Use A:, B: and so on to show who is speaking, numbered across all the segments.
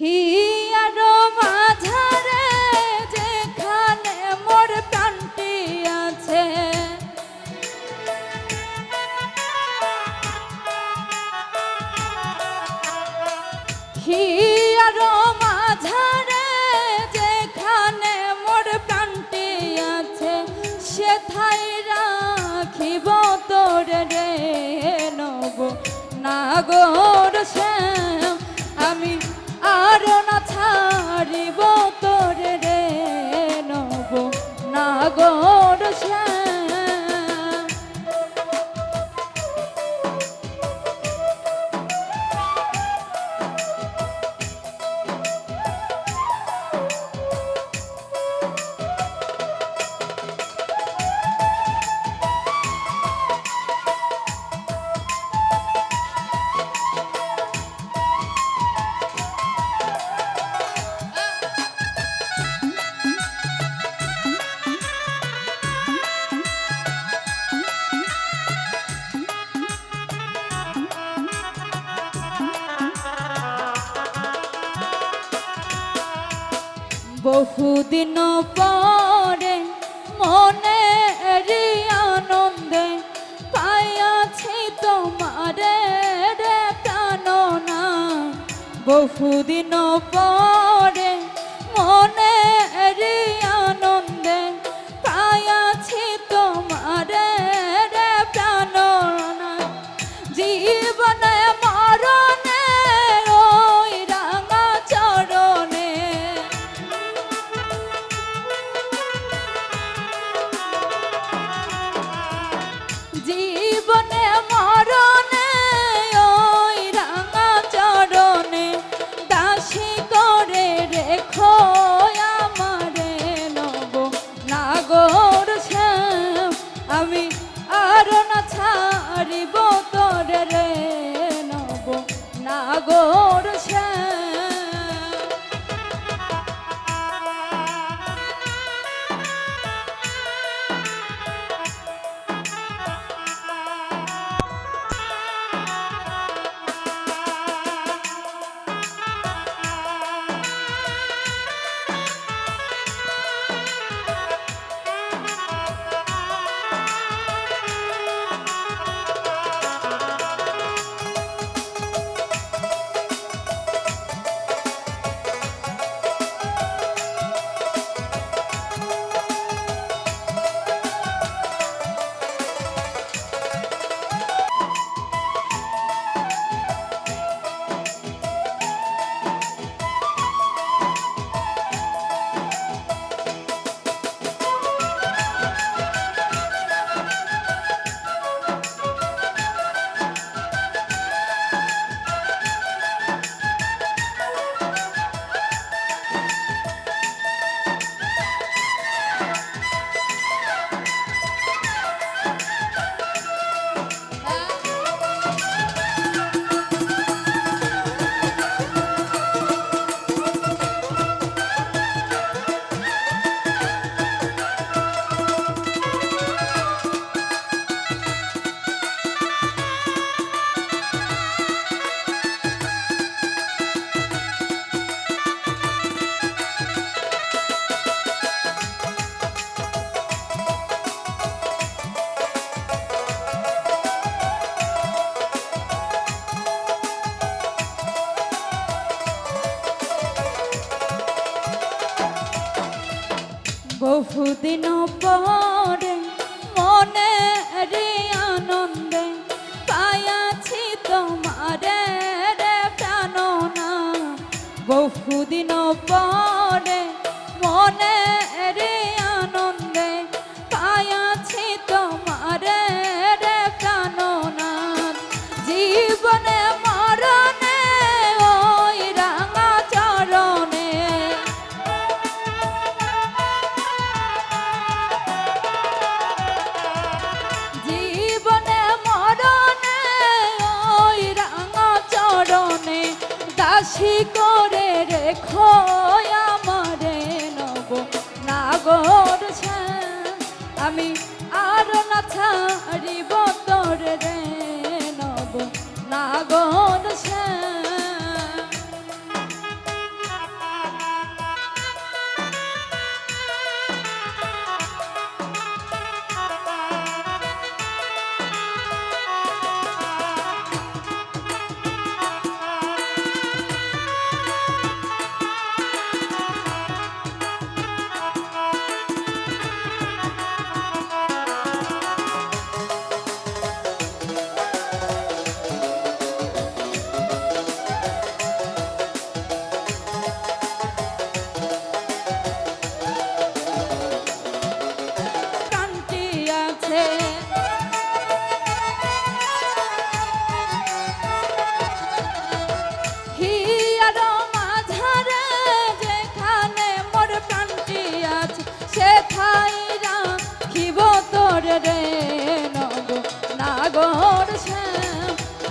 A: Here মাঝারে যেখানে মোর প্রাণটি আছে। হিয়ার মাঝারে যেখানে মোর প্রাণটি আছে, সেথায় রাখিব তোর রে নব। নাগর নাগর শ্যাম বহুদিন পরে মনে আনন্দে পাইয়াছি তোমারে রে প্রাণনা। বহুদিন পরে নাগর শ্যাম বহুদিন পরে মনে রে আনন্দে পায়াছি তোমারে রে প্রাণনা। বহুদিন পরে মনে রে দাসী করে রেখো আমারে নব নাগর। আমি আর না ছাড়িব তোর রে নব নাগর শ্যাম।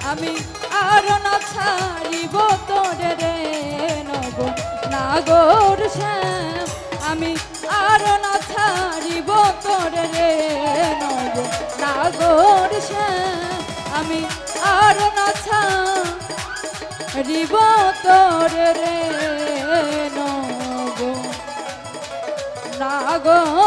A: আমি আর না ছাড়িব তোরে রে নব নাগর শ্যাম। আমি আর না ছাড়িব তোরে রে নব নাগর শ্যাম। আমি আর না ছাড়িব তোরে রে নব নাগর